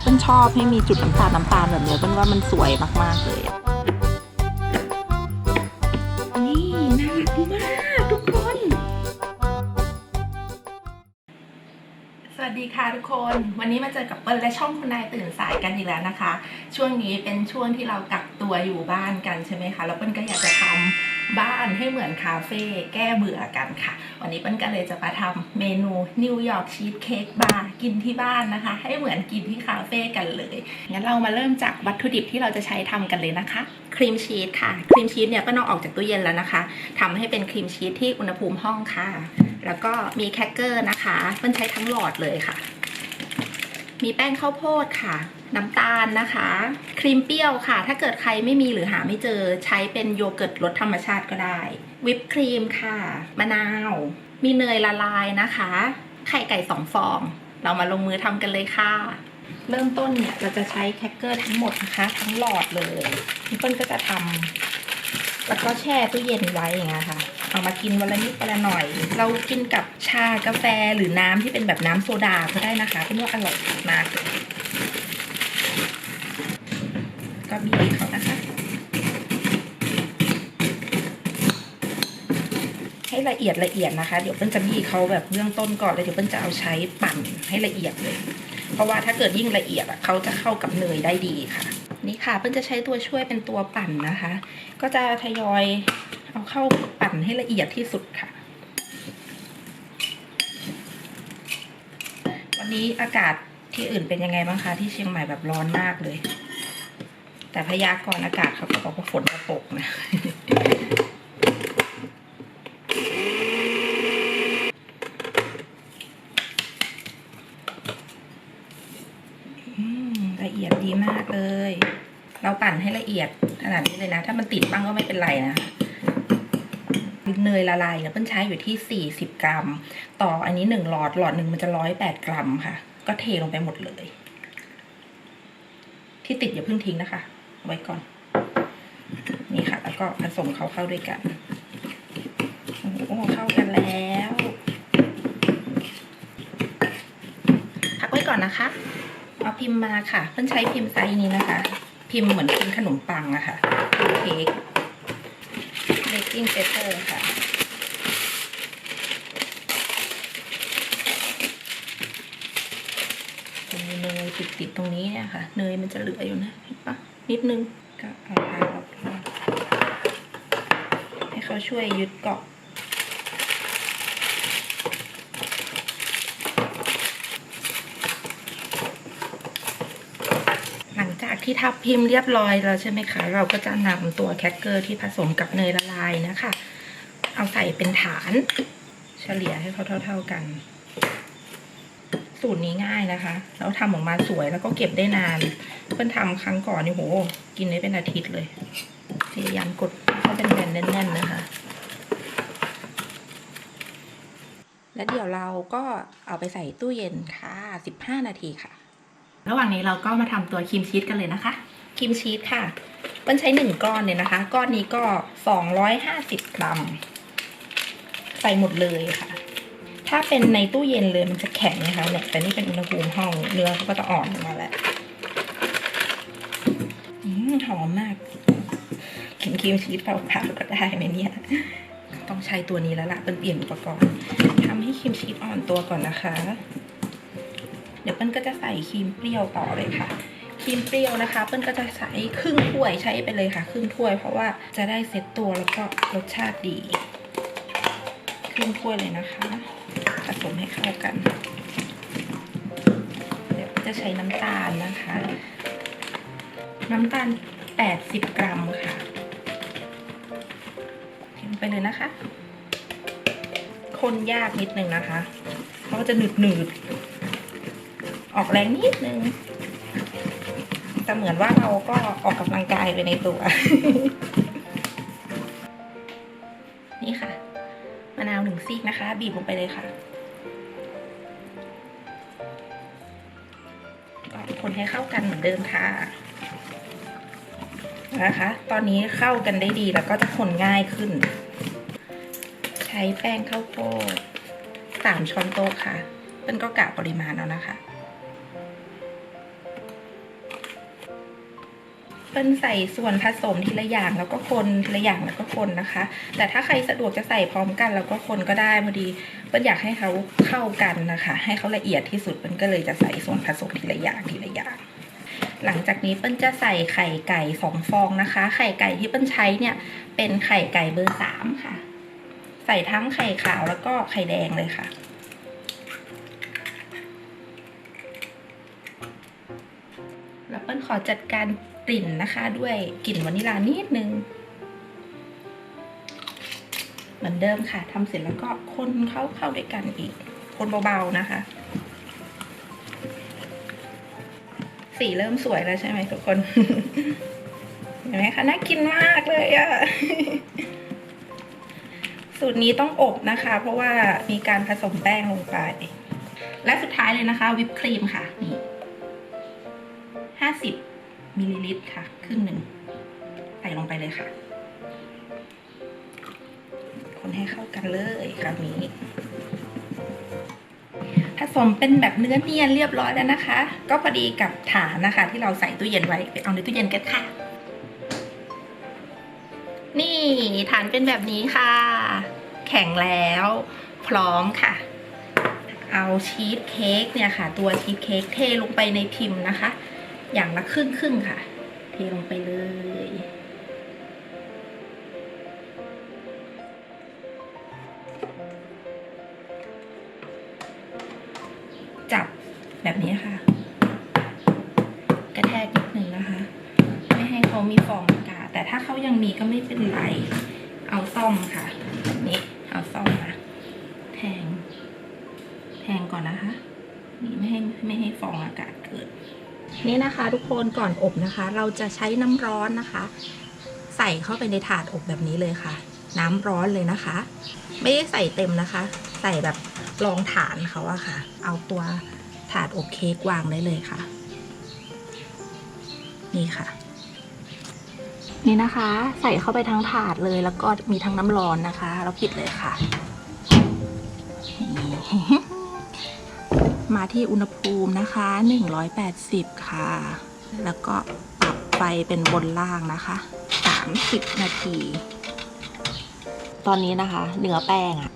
เปิ้ลชอบให้มีจุดน้ำตาลน้ำตาลแบบนี้ยเปิ้ลว่ามันสวยมาก ๆ เลยอะนี่น่ารักมากทุกคน สวัสดีค่ะทุกคน วันนี้มาเจอกับเปิ้ลและช่องคุณนายตื่นสายกันอีกแล้วนะคะ ช่วงนี้เป็นช่วงที่เรากักตัวอยู่บ้านกันใช่ไหมคะ แล้วเปิ้ลก็อยากจะทำ บ้านให้เหมือนคาเฟ่แก้เบื่อกันค่ะ วันนี้เปิ้ลก็เลยจะมาทำเมนูนิวยอร์กชีสเค้กบาร์กินที่บ้านนะคะ ให้เหมือนกินที่คาเฟ่กันเลยงั้นเรามาเริ่มจากวัตถุดิบที่เราจะใช้ทำกันเลยนะคะครีมชีสค่ะครีมชีสเนี่ยเปิ้ลเอาออกจากตู้เย็นแล้วนะคะทำให้เป็นครีมชีสที่อุณหภูมิห้องค่ะ แล้วก็มีแครกเกอร์นะคะเปิ้ลใช้ทั้งหลอดเลยค่ะ มีแป้งข้าวโพดค่ะ น้ำตาลนะคะ ครีมเปรี้ยวค่ะ ถ้าเกิดใครไม่มีหรือหาไม่เจอใช้เป็นโยเกิร์ตรสธรรมชาติก็ได้ วิปครีมค่ะ มะนาว มีเนยละลายนะคะ ไข่ไก่สองฟอง เรามาลงมือทำกันเลยค่ะ เริ่มต้นเนี่ยเราจะใช้แครกเกอร์ทั้งหมดนะคะ ทั้งหลอดเลยพี่เปิ้ลก็จะทำแล้วก็แช่ตู้เย็นไว้อย่างเงี้ยค่ะเอามากินวันละนิดวันละหน่อย เรากินกับชากาแฟหรือน้ำที่เป็นแบบน้ำโซดาก็ได้นะคะเป็นว่าอร่อยมากเลย ก็บีบเขานะคะ ให้ละเอียดละเอียดนะคะ เดี๋ยวเปิ้ลจะบี้เขาแบบเบื้องต้นก่อนแล้วเดี๋ยวเปิ้ลจะเอาใช้ปั่นให้ละเอียดเลย เพราะว่าถ้าเกิดยิ่งละเอียดอะเขาจะเข้ากับเนยได้ดีค่ะ นี่ค่ะเปิ้ลจะใช้ตัวช่วยเป็นตัวปั่นนะคะ ก็จะทยอยเอาเข้าปั่นให้ละเอียดที่สุดค่ะวันนี้อากาศที่อื่นเป็นยังไงบ้างคะที่เชียงใหม่แบบร้อนมากเลย แต่พยากรณ์อากาศเขาบอกว่าฝนจะตกนะละเอียดดีมากเลย เราปั่นให้ละเอียดขนาดนี้เลยนะ ถ้ามันติดบ้างก็ไม่เป็นไรนะเนยละลายเนี่ยเปิ้ลใช้อยู่ที่ 40 กรัม ต่ออันนี้หนึ่งหลอด หลอดหนึ่งมันจะร้อยแปดกรัมค่ะ ก็เทลงไปหมดเลย ที่ติดอย่าเพิ่งทิ้งนะคะ ไว้ก่อน นี่ค่ะ แล้วก็ผสมเขาเข้าด้วยกันโอ้โหเข้ากันแล้ว พักไว้ก่อนนะคะ เอาพิมพ์มาค่ะ เพิ่นใช้พิมพ์ไซส์นี้นะคะ พิมพ์เหมือนพิมพ์ขนมปังอะค่ะพิมเค้กเบกกิ้งเปเปอร์ค่ะจะมีเนยติดๆตรงนี้เนี่ยค่ะเนยมันจะเหลืออยู่นะเห็นปะ นิดนึงก็เอาทารอบๆให้เขาช่วยยึดเกาะหลังจากที่ทับพิมพ์เรียบร้อยแล้วใช่ไหมคะ เราก็จะนำตัวแครกเกอร์ที่ผสมกับเนยละลายนะคะ เอาใส่เป็นฐาน เฉลี่ยให้เขาเท่า ๆกัน สูตรนี้ง่ายนะคะแล้วทำออกมาสวยแล้วก็เก็บได้นาน เพื่อนทำครั้งก่อนนี่โห กินได้เป็นอาทิตย์เลย พยายามกดให้เป็นแบนแน่น ๆ นะคะ และเดี๋ยวเราก็เอาไปใส่ตู้เย็นค่ะ 15 นาทีค่ะ ระหว่างนี้เราก็มาทำตัวครีมชีสกันเลยนะคะครีมชีสค่ะเปิ้ลใช้หนึ่งก้อนเลยนะคะ ก้อนนี้ก็สองร้อยห้าสิบกรัม ใส่หมดเลยค่ะ ถ้าเป็นในตู้เย็นเลยมันจะแข็งนะคะเนี่ยแต่นี่เป็นอุณหภูมิห้องเนื้อเขาก็จะอ่อนมาแล้วหอมมากกินครีมชีสเปล่าๆก็ได้ไหมเนี่ย ต้องใช้ตัวนี้แล้วล่ะเป็นเปลี่ยนอุปกรณ์ทำให้ครีมชีสอ่อนตัวก่อนนะคะ เดี๋ยวเปิ้ลก็จะใส่ครีมเปรี้ยวต่อเลยค่ะครีมเปรี้ยวนะคะ เปิ้ลก็จะใส่ครึ่งถ้วยใช้ไปเลยค่ะ ครึ่งถ้วย เพราะว่าจะได้เซ็ตตัวแล้วก็รสชาติดี ครึ่งถ้วยเลยนะคะ ผสมให้เข้ากัน เดี๋ยวจะใช้น้ำตาลนะคะ น้ำตาล 80 กรัมค่ะเทลงไปเลยนะคะ คนยากนิดนึงนะคะเพราะจะหนืดหนืดๆออกแรงนิดนึงแต่เหมือนว่าเราก็ออกกำลังกายไปในตัว นี่ค่ะ มะนาวหนึ่งซีกนะคะ บีบลงไปเลยค่ะ ให้เข้ากันเหมือนเดิมค่ะนะคะ ตอนนี้เข้ากันได้ดีแล้วก็จะคนง่ายขึ้น ใช้แป้งข้าวโพดสามช้อนโต๊ะค่ะ เปิ้ลก็กะปริมาณเอานะคะ เปิ้ลใส่ส่วนผสมทีละอย่างแล้วก็คนทีละอย่างแล้วก็คนนะคะ แต่ถ้าใครสะดวกจะใส่พร้อมกันแล้วก็คนก็ได้พอดีเปิ้ลอยากให้เขาเข้ากันนะคะ ให้เขาละเอียดที่สุดเปิ้ลก็เลยจะใส่ส่วนผสมทีละอย่างทีละอย่างหลังจากนี้เปิ้ลจะใส่ไข่ไก่สองฟองนะคะ ไข่ไก่ที่เปิ้ลใช้เนี่ย เป็นไข่ไก่เบอร์สามค่ะ ใส่ทั้งไข่ขาวแล้วก็ไข่แดงเลยค่ะ แล้วเปิ้ลขอจัดการ กลิ่นนะคะ ด้วยกลิ่นวานิลลานิดนึง เหมือนเดิมค่ะทำเสร็จแล้วก็คนเข้าเข้าด้วยกันอีก คนเบาๆนะคะ สีเริ่มสวยแล้วใช่ไหมทุกคนเห็นไหมคะน่ากินมากเลยอะสูตรนี้ต้องอบนะคะ เพราะว่ามีการผสมแป้งลงไป และสุดท้ายเลยนะคะ วิปครีมค่ะนี่ มิลลิลิตรค่ะครึ่งหนึ่งใส่ลงไปเลยค่ะ คนให้เข้ากันเลยคราวนี้ผสมเป็นแบบเนื้อเนียนเรียบร้อยแล้วนะคะ ก็พอดีกับฐานนะคะ ที่เราใส่ตู้เย็นไว้ไปเอาในตู้เย็นกันค่ะ นี่ฐานเป็นแบบนี้ค่ะ แข็งแล้ว พร้อมค่ะ เอาชีสเค้กเนี่ยค่ะ ตัวชีสเค้กเทลงไปในพิมพ์นะคะ อย่างละครึ่งครึ่งค่ะ เทลงไปเลย จับแบบนี้ค่ะ กระแทกนิดนึงนะคะ ไม่ให้เขามีฟองอากาศแต่ถ้าเขายังมีก็ไม่เป็นไร เอาซ่อมค่ะนี้เอาซ่อมมาแทง แทงก่อนนะคะ นี่ไม่ให้ไม่ให้ฟองอากาศเกิด นี่นะคะทุกคนก่อนอบนะคะ เราจะใช้น้ำร้อนนะคะ ใส่เข้าไปในถาดอบแบบนี้เลยค่ะ น้ำร้อนเลยนะคะ ไม่ได้ใส่เต็มนะคะ ใส่แบบรองฐานเขาอะค่ะ เอาตัวถาดอบเค้กวางได้เลยค่ะ นี่ค่ะ นี่นะคะ ใส่เข้าไปทั้งถาดเลยแล้วก็มีทั้งน้ำร้อนนะคะแล้วปิดเลยค่ะ มาที่อุณหภูมินะคะ 180 ค่ะ แล้วก็ปรับไฟเป็นบนล่างนะคะ 30 นาที ตอนนี้นะคะ เนื้อแป้งอะ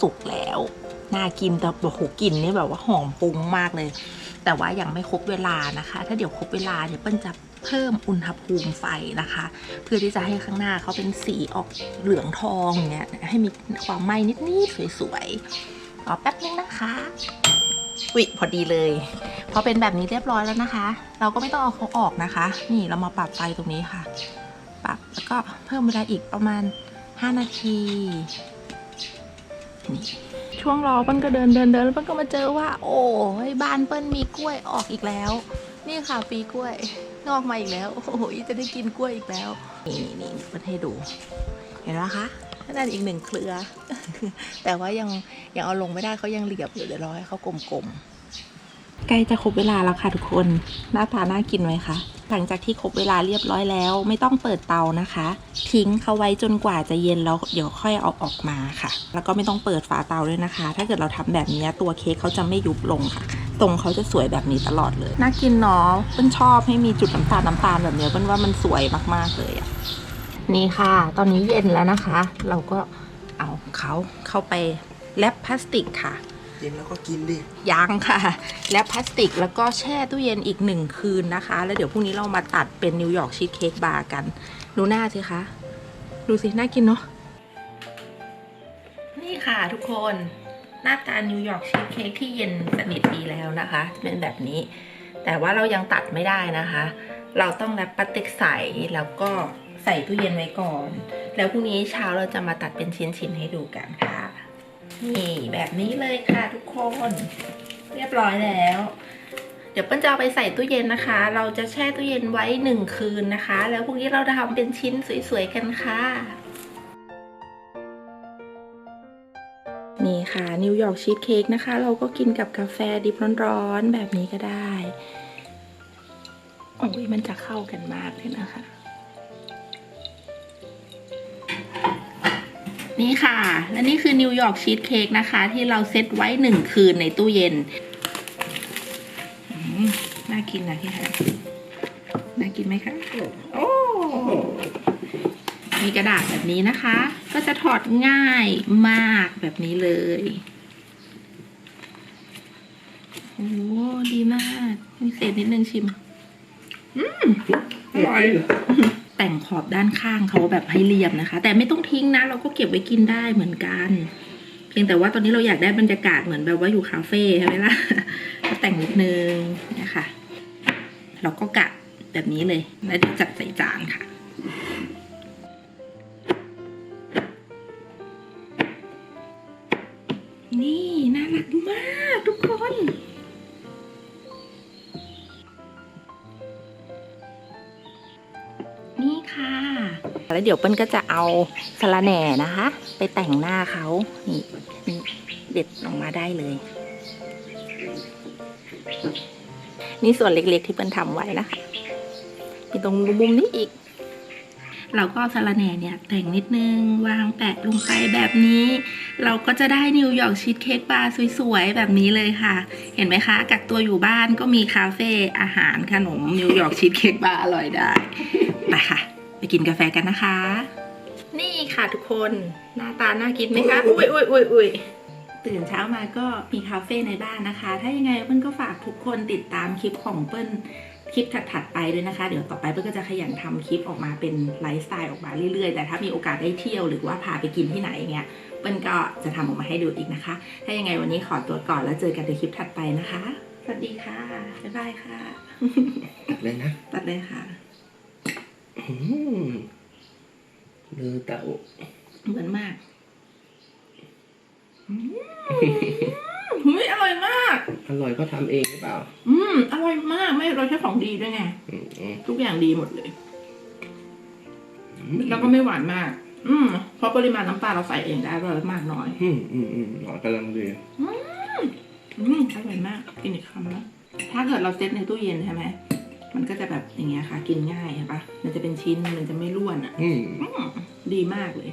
สุกแล้ว น่ากินแต่โอ้โหกลิ่นนี่แบบว่าหอมปุ้งมากเลย แต่ว่ายังไม่ครบเวลานะคะ ถ้าเดี๋ยวครบเวลาเนี่ยเปิ้ลจะเพิ่มอุณหภูมิไฟนะคะ เพื่อที่จะให้ข้างหน้าเขาเป็นสีออกเหลืองทองเงี้ยให้มีความไหม้นิดๆสวยๆรอแป๊บนึงนะคะ วิพอดีเลยพอเป็นแบบนี้เรียบร้อยแล้วนะคะ เราก็ไม่ต้องเอาเขาออกนะคะ นี่เรามาปรับไฟตรงนี้ค่ะ ปรับแล้วก็เพิ่มเวลาอีกประมาณ 5 นาทีนี่ช่วงรอเปิ้ลก็เดินเดินเดินแล้วเปิ้ลก็มาเจอว่า โอ้ยบ้านเปิ้ลมีกล้วยออกอีกแล้ว นี่ค่ะปีกล้วยงอกมาอีกแล้ว โอ้โหจะได้กินกล้วยอีกแล้ว นี่นี่เปิ้ลให้ดู เห็นไหมคะ นั่นอีกหนึ่งเครือ แต่ว่ายังยังเอาลงไม่ได้เขายังเหลียบอยู่เดี๋ยวรอให้เขากลมๆใกล้จะครบเวลาแล้วค่ะทุกคนหน้าตาน่ากินไหมคะหลังจากที่ครบเวลาเรียบร้อยแล้ว ไม่ต้องเปิดเตานะคะ ทิ้งเขาไว้จนกว่าจะเย็นแล้วเดี๋ยวค่อยเอาออกมาค่ะ แล้วก็ไม่ต้องเปิดฝาเตาด้วยนะคะ ถ้าเกิดเราทำแบบนี้ตัวเค้กเขาจะไม่ยุบลงค่ะตรงเขาจะสวยแบบนี้ตลอดเลยน่ากินเนาะเปิ้ลชอบให้มีจุดน้ำตาลน้ำตาลแบบนี้เปิ้ลว่ามันสวยมากๆเลยอะ นี่ค่ะ ตอนนี้เย็นแล้วนะคะ เราก็เอาเขาเข้าไปแรปพลาสติกค่ะ เย็นแล้วก็กินดิยังค่ะและพลาสติกแล้วก็แช่ตู้เย็นอีกหนึ่งคืนนะคะ แล้วเดี๋ยวพรุ่งนี้เรามาตัดเป็นนิวยอร์กชีสเค้กบาร์กัน ดูหน้าสิคะ ดูสิ น่ากินเนาะ นี่ค่ะทุกคน หน้าตานิวยอร์กชีสเค้กที่เย็นสนิทดีแล้วนะคะ เป็นแบบนี้ แต่ว่าเรายังตัดไม่ได้นะคะ เราต้องแรปพลาสติกใสแล้วก็ ใส่ตู้เย็นไว้ก่อน แล้วพรุ่งนี้เช้าเราจะมาตัดเป็นชิ้นๆให้ดูกันค่ะ นี่แบบนี้เลยค่ะทุกคน เรียบร้อยแล้ว เดี๋ยวเปิ้ลจะเอาไปใส่ตู้เย็นนะคะ เราจะแช่ตู้เย็นไว้หนึ่งคืนนะคะ แล้วพรุ่งนี้เราจะทำเป็นชิ้นสวยๆกันค่ะนี่ค่ะนิวยอร์กชีสเค้กนะคะ เราก็กินกับกาแฟดิบร้อนๆแบบนี้ก็ได้ โอ้ยมันจะเข้ากันมากเลยนะคะ นี่ค่ะและนี่คือนิวยอร์กชีสเค้กนะคะ ที่เราเซตไว้หนึ่งคืนในตู้เย็นน่ากินนะพี่ฮะน่ากินไหมคะ โอ้มีกระดาษแบบนี้นะคะ ก็จะถอดง่ายมากแบบนี้เลยโอ้ดีมาก มีเศษนิดนึงชิมอร่อย แต่งขอบด้านข้างเขาแบบให้เรียบนะคะ แต่ไม่ต้องทิ้งนะ เราก็เก็บไว้กินได้เหมือนกัน เพียงแต่ว่าตอนนี้เราอยากได้บรรยากาศเหมือนแบบว่าอยู่คาเฟ่ใช่ไหมล่ะก็แต่งนิดนึงนี่ยค่ะเราก็กะแบบนี้เลยแล้วจัดใส่จานค่ะนี่น่ารักมากทุกคน แล้วเดี๋ยวเปิ้ลก็จะเอาสะระแหน่นะคะ ไปแต่งหน้าเขานี่เด็ดออกมาได้เลย นี่ส่วนเล็กๆที่เปิ้ลทำไว้นะคะมีตรงมุมนี้อีก เราก็เอาสะระแหน่เนี่ยแต่งนิดนึงวางแปะลงไปแบบนี้ เราก็จะได้นิวยอร์กชีสเค้กบาร์สวยๆ แบบนี้เลยค่ะ เห็นไหมคะ กักตัวอยู่บ้านก็มีคาเฟ่อาหารขนมนิวยอร์กชีสเค้กบาร์อร่อยได้ไปค่ะ ไปกินกาแฟกันนะคะ นี่ค่ะทุกคนหน้าตาน่ากินไหมคะ อุ้ยอุ้ยอุ้ยอุ้ยตื่นเช้ามาก็มีคาเฟ่ในบ้านนะคะ ถ้ายังไงเปิ้ลก็ฝากทุกคนติดตามคลิปของเปิ้ลคลิปถัดๆไปด้วยนะคะ เดี๋ยวต่อไปเปิ้ลก็จะขยันทำคลิปออกมาเป็นไลฟ์สไตล์ออกมาเรื่อยๆ แต่ถ้ามีโอกาสได้เที่ยวหรือว่าพาไปกินที่ไหนเงี้ยเปิ้ลก็จะทำออกมาให้ดูอีกนะคะ ถ้ายังไงวันนี้ขอตัวก่อนแล้วเจอกันในคลิปถัดไปนะคะ สวัสดีค่ะ บ๊ายบายค่ะ ตัดเลยนะ ตัดเลยค่ะอืม เลือเต่าเหมือนมากอืมเฮ้ยอร่อยมาก อร่อยก็ทำเองหรือเปล่า อืม อร่อยมากไม่เราใช้ของดีด้วยไงอืมอืมทุกอย่างดีหมดเลยอืมแล้วก็ไม่หวานมาก อืมเพราะปริมาณน้ำตาลเราใส่เองได้เรามากน้อย อืมอืมอืมหวานกำลังดีอืมอร่อยมาก กินอีกคำนะถ้าเกิดเราเซตในตู้เย็นใช่ไหม มันก็จะแบบอย่างเงี้ยค่ะ กินง่ายใช่ปะมันจะเป็นชิ้นมันจะไม่ร่วนอะอืมอืมดีมากเลย